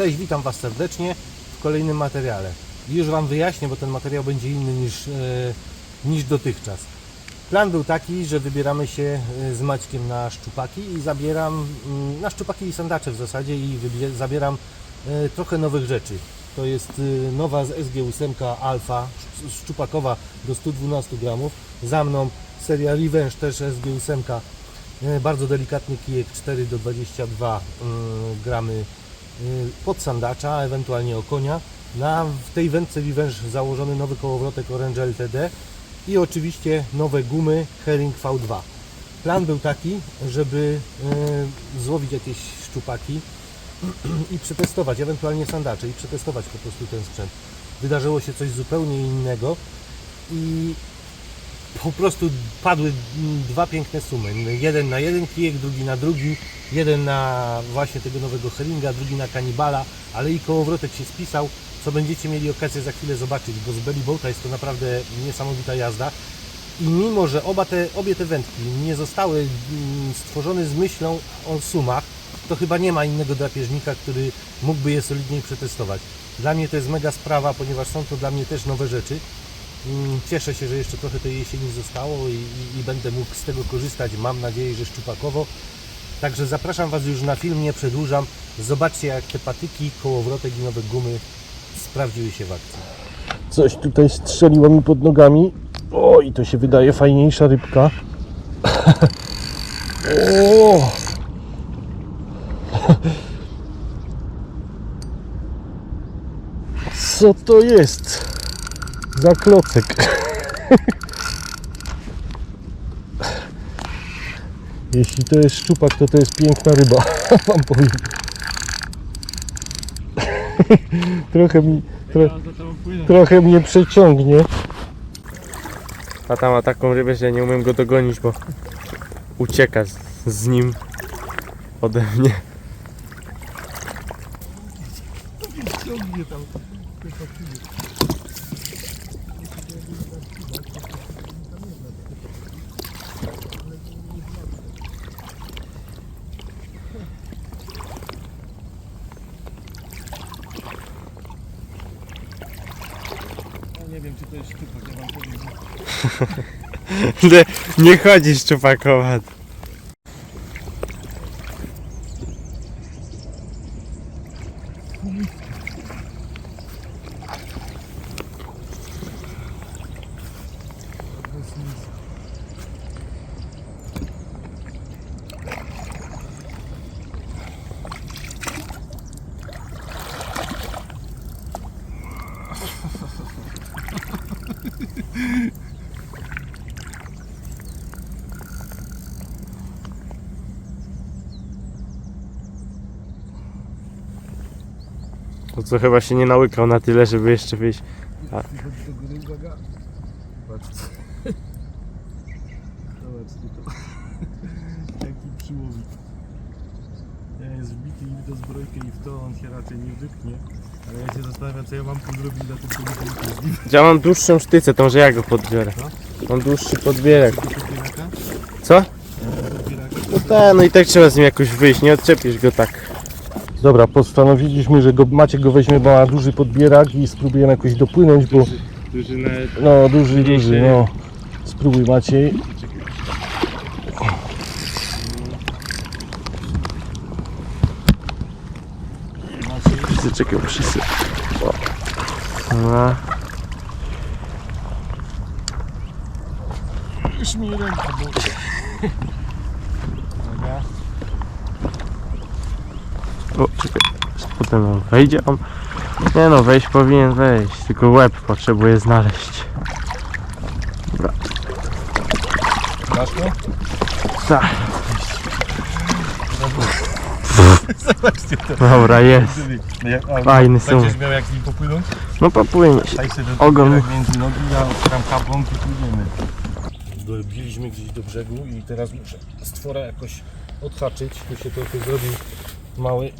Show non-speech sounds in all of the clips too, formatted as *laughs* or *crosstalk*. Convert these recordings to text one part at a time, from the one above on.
Cześć, witam Was serdecznie w kolejnym materiale. Już Wam wyjaśnię, bo ten materiał będzie inny niż, e, niż dotychczas. Plan był taki, że wybieramy się e, z Maćkiem na szczupaki i zabieram mm, na szczupaki i sandacze w zasadzie i zabieram e, trochę nowych rzeczy. To jest nowa z SG8 Alpha sz- szczupakowa do 112 gramów. Za mną seria Revenge też SG8 e, bardzo delikatny kijek 4 do 22 mm, gramy y, pod sandacza, ewentualnie o konia. Na w tej wędce Revenge założony nowy kołowrotek Orange LTD i oczywiście nowe gumy Herring V2. Plan był taki, żeby y, złowić jakieś szczupaki *clears throat* i przetestować, ewentualnie sandacze i przetestować po prostu ten sprzęt. Wydarzyło się coś zupełnie innego i po prostu padły mm, dwa piękne sumy. Jeden na jeden kijek, drugi na drugi, jeden na właśnie tego nowego heringa, drugi na kanibala, ale i kołowrotek się spisał, co będziecie mieli okazję za chwilę zobaczyć, bo z belly boata jest to naprawdę niesamowita jazda. I mimo, że oba te, obie te wędki nie zostały mm, stworzone z myślą o sumach, to chyba nie ma innego drapieżnika, który mógłby je solidniej przetestować. Dla mnie to jest mega sprawa, ponieważ są to dla mnie też nowe rzeczy. Mm, Cieszę się, że jeszcze trochę tej jesieni zostało i, i, i będę mógł z tego korzystać. Mam nadzieję, że szczupakowo. Także zapraszam Was już na film, nie przedłużam. Zobaczcie jak te patyki, kołowrotek i nowe gumy sprawdziły się w akcji. Coś tutaj strzeliło mi pod nogami. Oj, to się wydaje fajniejsza rybka. *laughs* o! Co to jest? Za klocek. *laughs* Jeśli to jest szczupak, to to jest piękna ryba. *laughs* Wam powiem. *laughs* trochę mi, tro, trochę mnie przeciągnie. Tata ma taką rybę, że nie umiem go dogonić, bo ucieka z, z nim ode mnie. Nie wiem, czy to jest szczupak, ja wam powiem. *laughs* Nie, nie chodzi szczupakowa. To co chyba się nie nałykał na tyle, żeby jeszcze wyjść. Chodź do góry, uwaga. Patrz. Zobacz tylko. Jaki przyłowik. Ja jest wbity i w zbrojkę i w to on się raczej nie wdyknie. Ale ja się zastanawiam co ja mam tu zrobić na tym. Ja mam dłuższą sztycę, to może ja go podbiorę. Mam dłuższy. Podbieraka? Co? No tak, no i tak trzeba z nim jakoś wyjść, nie odczepisz go tak. Dobra, postanowiliśmy, że go, Maciek go weźmie, bo ma duży podbierak i spróbujemy jakoś dopłynąć, bo Duży nawet. no duży, Mniejszy. duży, no. Spróbuj Maciej. Wszyscy czekają, wszyscy. O. No. Już mi ręka boli. Uwaga. O, czekaj. Potem on wejdzie on. Nie no, wejść powinien wejść, tylko łeb potrzebuje znaleźć. Masz to? Tak. Zobaczcie to. Dobra, jest. Fajny są. Będziesz miał jak nim popłynąć? No popłynie się. Ogon. między nogi, ja otwieram kapą i płyniemy. Dobiliśmy gdzieś do brzegu i teraz muszę stwora jakoś odhaczyć. Tu się trochę zrobił mały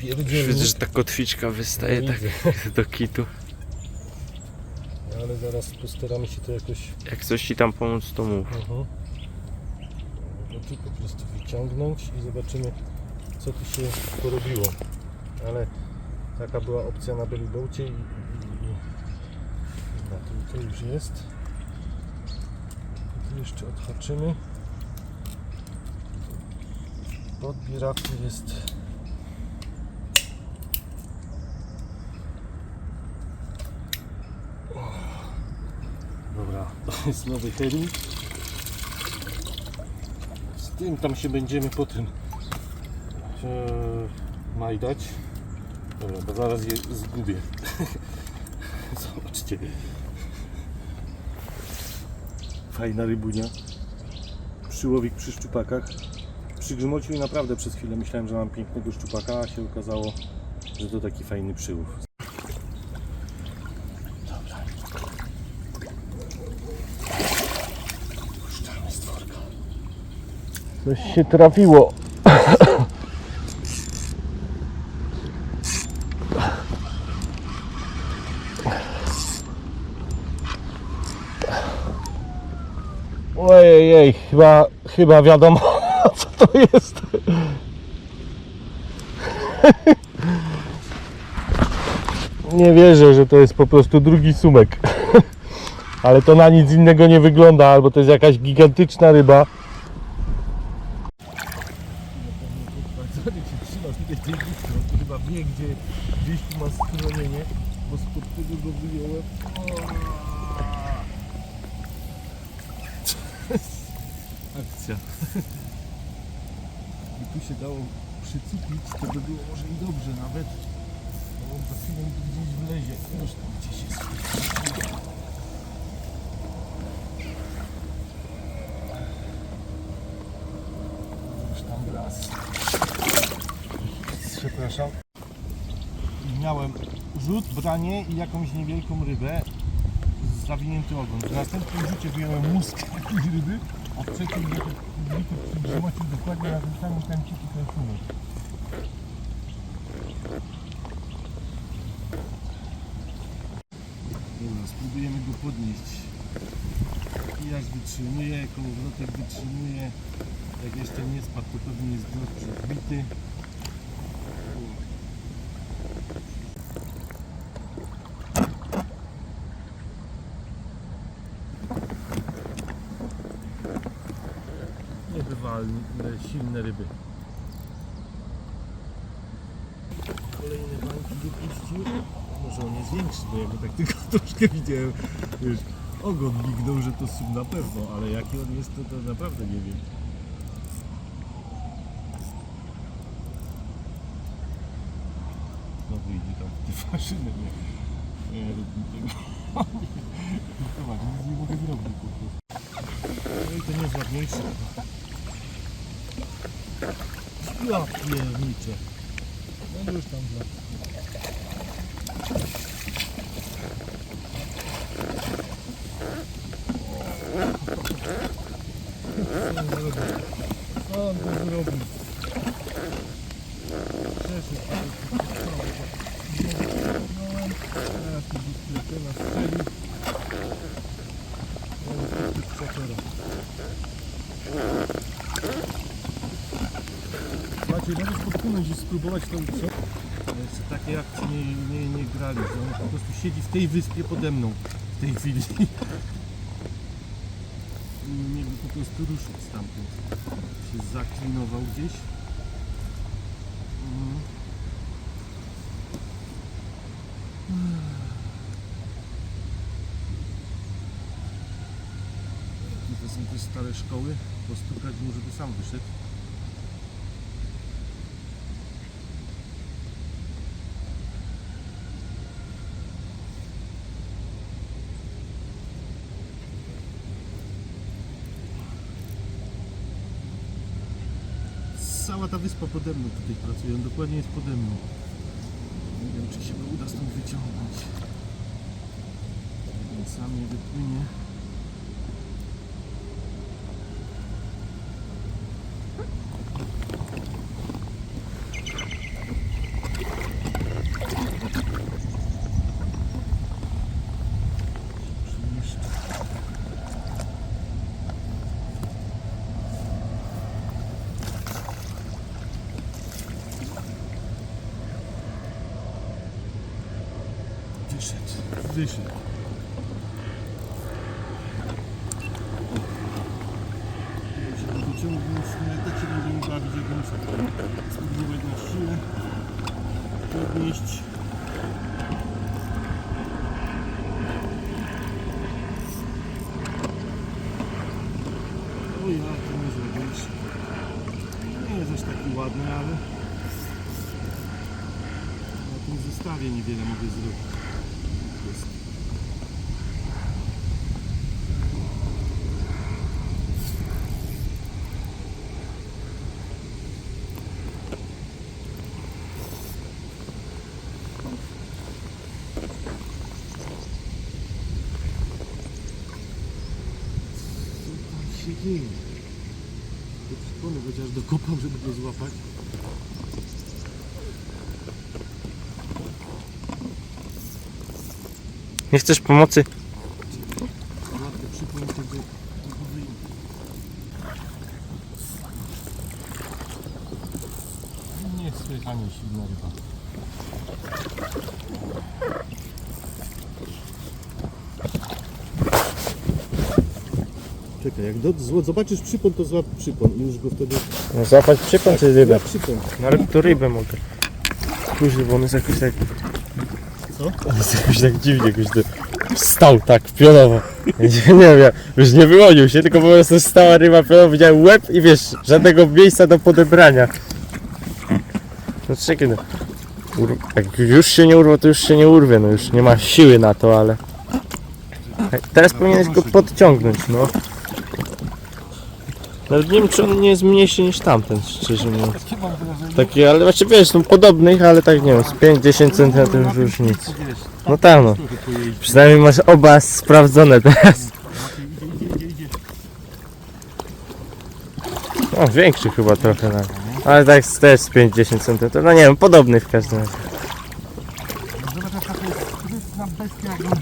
pierdzielnik. Widzę, że ta kotwiczka wystaje tak do kitu. Ale zaraz postaramy się to jakoś Jak coś ci tam pomóc, to mów. no tu po prostu wyciągnąć i zobaczymy co tu się porobiło. Ale Taka była opcja na Bellyboacie i, i, i dobra, to, to już jest. Tu jeszcze odhaczymy. Pod biraku jest O. *laughs* Jest nowy herring. Z tym tam się będziemy potem e, majdać. Dobra, bo zaraz je zgubię. *laughs* Zobaczcie. Fajna rybunia. Przyłowik przy szczupakach. Przygrzmocił i naprawdę przez chwilę myślałem, że mam pięknego szczupaka, a się okazało, że to taki fajny przyłów. Coś się trafiło. Ojej, chyba, chyba wiadomo *laughs* co to jest. Nie wierzę, że to jest po prostu drugi sumek. *laughs* Ale to na nic innego nie wygląda, albo to jest jakaś gigantyczna ryba. Bardzo się trzyma tutaj tej blisko, on chyba wie gdzie gdzieś tu ma schronienie, bo spod tego go wyjąłem. *laughs* Akcja. Gdyby tu się dało przycupić, to by było może i dobrze nawet. Bo on za chwilę tu gdzieś wlezie. Już tam gdzieś jest. Już tam. Przepraszam. Miałem rzut, branie i jakąś niewielką rybę. Zawinięty ogon. W następnym rzucie wyjąłem mózg *laughs* jakiejś ryby, a w trzecim rzucie przytrzymacie dokładnie na tym samym kanciku ten sumek. Dobra, spróbujemy go podnieść. Kijak wytrzymuje, kołowrotek wytrzymuje. Jak jeszcze nie spadł, to pewnie jest wbity. Silne ryby. Kolejne bańki wypuścił. Może on jest większy, bo ja go tak *laughs* tylko troszkę widziałem. Wiesz, ogon mignął, że to sum na pewno, ale jaki on jest, to, to naprawdę nie wiem. Znowu idzie tam w te maszyny, nie? Nie rób tego. *laughs* Zobacz, nic nie mogę zrobić po prostu. No i to nie jest ładniejsze. Ja pierniczę. No już tam dla. Co on zrobił? Co on tu zrobił? Przeszedł Teraz tu dyskretela strzeli. O, to jest czatera. Macie, możesz podpłynąć i spróbować to co? Takie akcje nie, nie, nie grali, że on po prostu siedzi w tej wyspie pode mną w tej chwili. Nie wiem, po prostu ruszył stamtąd. Się zaklinował gdzieś. Mhm. To są też stare szkoły. Postukać mu, żeby sam wyszedł. Cała ta wyspa pode mną tutaj pracuje, on dokładnie jest pode mną. Nie wiem, czy się go uda stąd wyciągnąć. Sam nie wypłynie. Wyszedł. Wyszedł. No tak się będziemy bawić, jak muszę spróbować na siłę podnieść. O ja, to nie zrobisz. Nie jest aż taki ładny, ale na tym zestawie niewiele mogę zrobić. Jest. Co tam się dzieje? Do przypony chociaż dokopam, żeby go złapać. Nie chcesz pomocy? Łapkę przypon tego tego wyjmę. Nie słychanie silna ryba. Czekaj, jak do, zło- zobaczysz przypon, to złap przypon i już go wtedy... No złapać przypon czy rybę? Jak przypon. No ale to rybę mogę. Kurde, bo on jest jakoś tak... On jest jakoś tak dziwnie, jakoś to... Stał tak, pionowo. Nie, nie wiem, już nie wyłonił się, tylko po prostu stała ryba pionowo, widziałem łeb i wiesz, żadnego miejsca do podebrania. No czekaj no. Ur... Jak już się nie urwał, to już się nie urwie, no już nie ma siły na to, ale... Teraz powinieneś go podciągnąć, no. Nawet nie wiem, czy on nie jest mniejszy niż tamten, szczerze mówiąc. Taki, ale właśnie wiesz, są podobnych, ale tak nie wiem, z 5-10 cm różnic. Wiesz, No tak no. Przynajmniej masz oba sprawdzone teraz. Idzie, idzie, idzie, idzie. O, większy chyba trochę nawet. Ale tak też z 5-10 cm. No nie wiem, podobny w każdym razie. Zobacz, jaka to jest sprytna bestia, jak on wie, że on tutaj musi...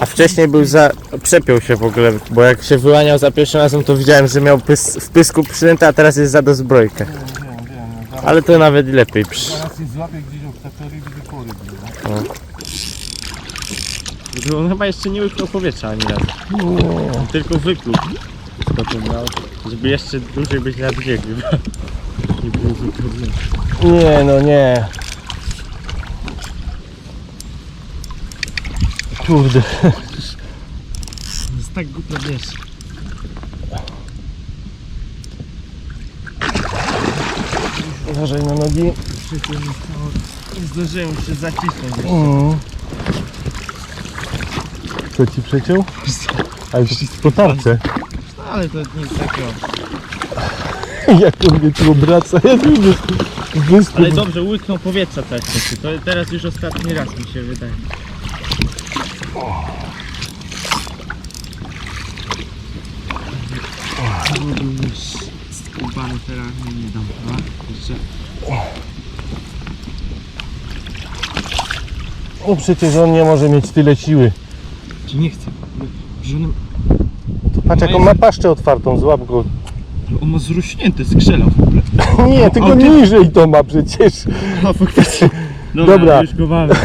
A wcześniej był za... przepiął się w ogóle, bo jak się wyłaniał za pierwszym razem, to widziałem, że miał pys... w pysku przynęty, a teraz jest za dozbrojkę. Wiem, wiem, wiem. no Zaraz, Ale to nawet lepiej. Psz. zaraz się złapie gdzieś i będzie pory było. On chyba jeszcze nie łyknął powietrza ani razu. Tylko. Potem miał, żeby jeszcze dłużej być na brzegu. *laughs* Nie było zupełnie. Nie no nie. Kurde. Jest tak głupio wiesz. Uważaj na nogi. Nie zdążyłem się zacisnąć. Mm. Co ci przeciął? To jest po tarce. No, ale to nic takiego. *laughs* Jak on mnie tu obraca, ja. Ale dobrze, łyknął powietrza też. To teraz już ostatni raz mi się wydaje. Skubany teraz, nie, nie dam. No, jeszcze. No przecież on nie może mieć tyle siły. Ci nie chcę. Że on, To patrz jak on ma paszczę otwartą, złap go. on ma zrośnięte skrzela w ogóle. *laughs* Nie, tylko a ty- niżej to ma przecież. No faktycznie. *laughs* Dobra. już go mamy. *laughs*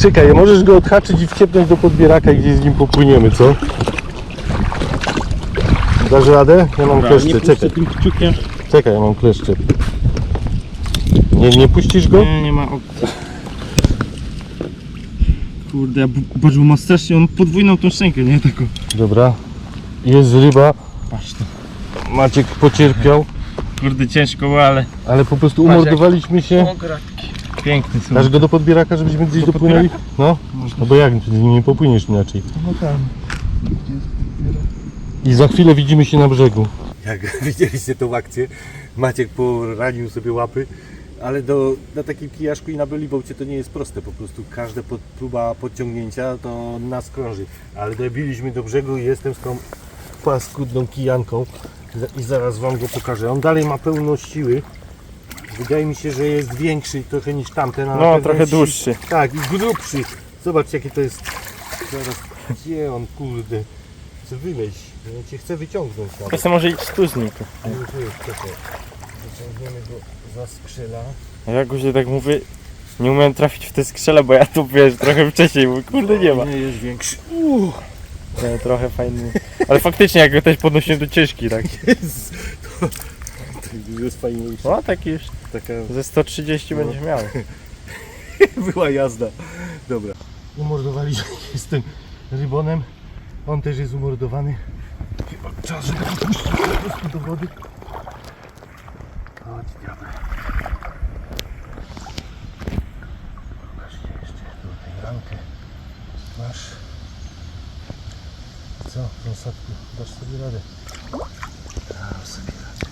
Czekaj, możesz go odhaczyć i wciepnąć do podbieraka i gdzieś z nim popłyniemy, co? Dasz radę? Ja mam kleszcze, czekaj, tym kciukiem. czekaj, ja mam kleszcze. Nie, nie puścisz go? Nie, nie ma opcji. Kurde, ja b- patrz, bo ma strasznie, on podwójną tą szczękę, nie? Taką. Dobra. Jest ryba, Patrz to. Maciek pocierpiał, Kurde, ciężko, ale... ale po prostu umordowaliśmy się. Piękny są. Dasz go do podbieraka, żebyśmy gdzieś Do dopłynęli? No, Można. no bo jak, z nim nie popłyniesz inaczej. No tam. I za chwilę widzimy się na brzegu. Jak *laughs* widzieliście tą akcję, Maciek poranił sobie łapy, ale do, na takim kijaszku i na Belibałcie to nie jest proste, po prostu każda pod, próba podciągnięcia to nas krąży. Ale dobiliśmy do brzegu i jestem z tą paskudną kijanką i zaraz Wam go pokażę. On dalej ma pełno siły. Wydaje mi się, że jest większy trochę niż tamten. a na No, pewno trochę jest dłuższy. Tak, i grubszy. Zobaczcie jakie to jest. Zaraz, gdzie on kurde? Chcę wymyśl. Ja cię chcę wyciągnąć. To sobie może iść tu z nim. Ale tu jest czekaj. Wyciągniemy go za skrzela. A jak go się tak mówię, Nie umiałem trafić w te skrzele, bo ja tu wiesz trochę wcześniej, bo kurde nie ma. Nie jest większy. Nie, trochę fajny. Ale faktycznie jak go też podnosiłem do ciężki, tak. *laughs* Jest, to, *laughs* jest fajniejszy. No taki już Taka ze 130 No. będzie miał. *laughs* była jazda. Dobra. Umordowaliśmy się z tym rybonem. On też jest umordowany. Chyba czas, żeby go puścić po prostu do wody. Chodź, diabeł. Pokaż się jeszcze tutaj ramkę. Masz. Co, ząsadku, dasz sobie radę? Dam sobie radę.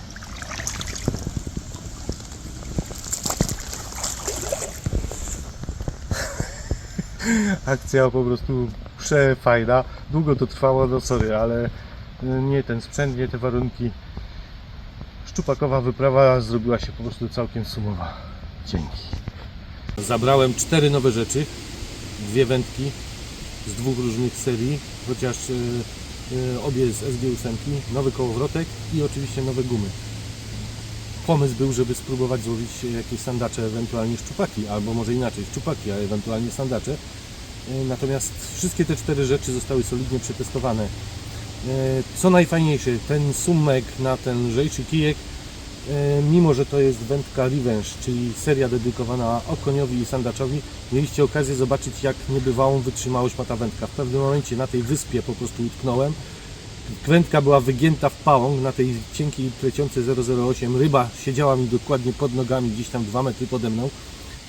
Akcja po prostu przefajna. Długo to trwało, no sorry, ale y, nie ten sprzęt, nie te warunki. Szczupakowa wyprawa zrobiła się po prostu całkiem sumowa. Dzięki. Zabrałem cztery nowe rzeczy. Dwie wędki z dwóch różnych serii, chociaż y, y, obie z SG8, nowy kołowrotek i oczywiście nowe gumy. Pomysł był, żeby spróbować złowić jakieś sandacze, ewentualnie szczupaki, albo może inaczej, szczupaki, a ewentualnie sandacze. E, Natomiast wszystkie te cztery rzeczy zostały solidnie przetestowane. E, Co najfajniejsze, ten sumek na ten lżejszy kijek, e, mimo że to jest wędka Revenge, czyli seria dedykowana okoniowi i sandaczowi, mieliście okazję zobaczyć jak niebywałą wytrzymałość ma ta wędka. W pewnym momencie na tej wyspie po prostu utknąłem. Wędka była wygięta w pałąk na tej cienkiej pleciącej 008. Ryba siedziała mi dokładnie pod nogami, gdzieś tam 2 metry pode mną.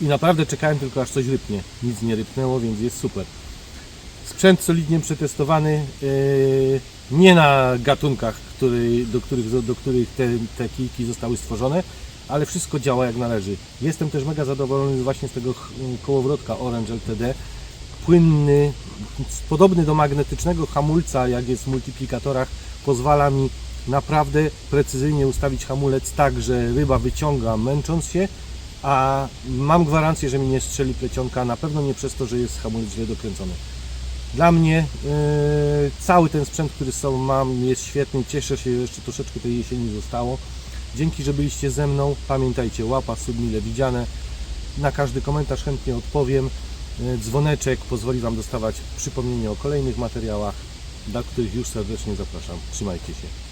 I naprawdę czekałem tylko aż coś rypnie. Nic nie rypnęło, więc jest super. Sprzęt solidnie przetestowany. yy, nie na gatunkach, który, do których, do których te, te kijki zostały stworzone, ale wszystko działa jak należy. Jestem też mega zadowolony właśnie z tego kołowrotka Orange LTD. Płynny, podobny do magnetycznego hamulca, jak jest w multiplikatorach, pozwala mi naprawdę precyzyjnie ustawić hamulec tak, że ryba wyciąga męcząc się, a mam gwarancję, że mi nie strzeli plecionka, na pewno nie przez to, że jest hamulec źle dokręcony. Dla mnie yy, cały ten sprzęt, który z sobą mam jest świetny, cieszę się, że jeszcze troszeczkę tej jesieni zostało. Dzięki, że byliście ze mną, pamiętajcie, łapa, sub mile widziane. Na każdy komentarz chętnie odpowiem. Yy, Dzwoneczek pozwoli Wam dostawać przypomnienie o kolejnych materiałach, dla których już serdecznie zapraszam. Trzymajcie się.